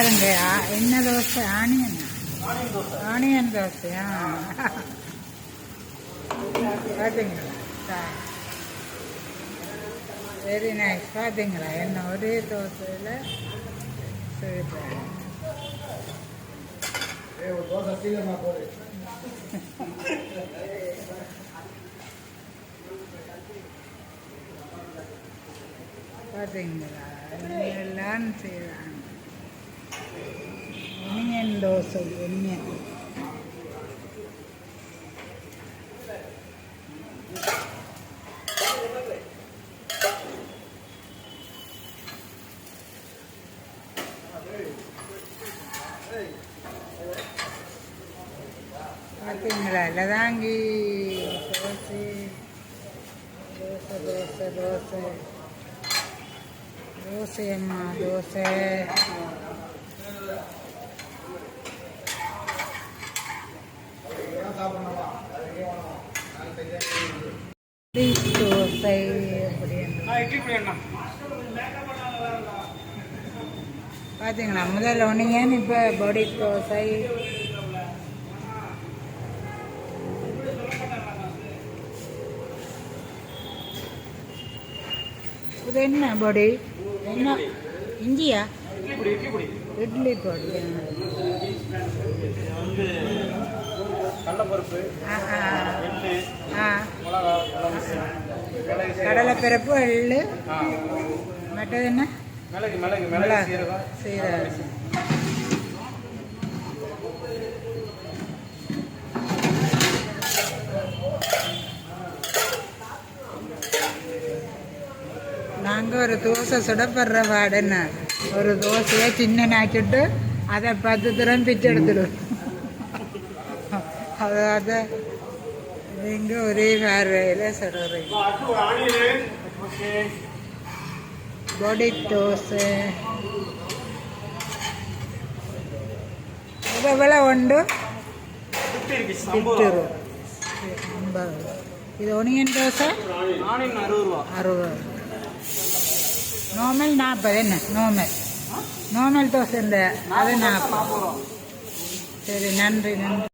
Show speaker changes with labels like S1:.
S1: பாருங்க என்ன dosa? Onion. Onion தோசையா? பார்த்தீங்களா வெரி நைஸ் பார்த்தீங்களா என்ன ஒரே தோசையில்? செய்கிறாங்க பார்த்தீங்களா எல்லாம் செய்கிறாங்க ஒனியன் தோசை ஒனியன் பார்த்தீங்களா லதாங்கி தோசை தோசை தோசை தோசை தோசை அம்மா தோசை தோசை பார்த்தீங்களா முதல்ல ஒன்றியன் இப்போ பொடி தோசை இது என்ன பொடி என்ன? இஞ்சியா? இட்லி பொடி
S2: கடலப்பருப்பு
S1: ஆ.
S2: மிளகா
S1: கடலைப்பருப்பு எள்ளு.
S2: ஆ.
S1: மற்றது என்ன?
S2: மிளகு மிளகு மிளகு சீரகம்.
S1: சீரகம். நாங்கள் ஒரு தோசை சுடப்படுற வாடன்னு ஒரு தோசையை சின்ன நாக்கிட்டு அதை பத்து தரம் பிச்சு எடுத்துடும் அதை அதை நீங்கள் ஒரே பார்வையில் சுடுறீங்க
S2: ஓகே
S1: பொடி தோசை இது விலை உண்டு எட்டு ஐம்பது இது ஒனியன் தோசை
S2: அறுபது ரூபா.
S1: அறுபது நார்மல் நாற்பது என்ன? நார்மல் நார்மல் தோசை இந்த அது
S2: நாற்பது. ரூபா
S1: சரி நன்றி நன்றி.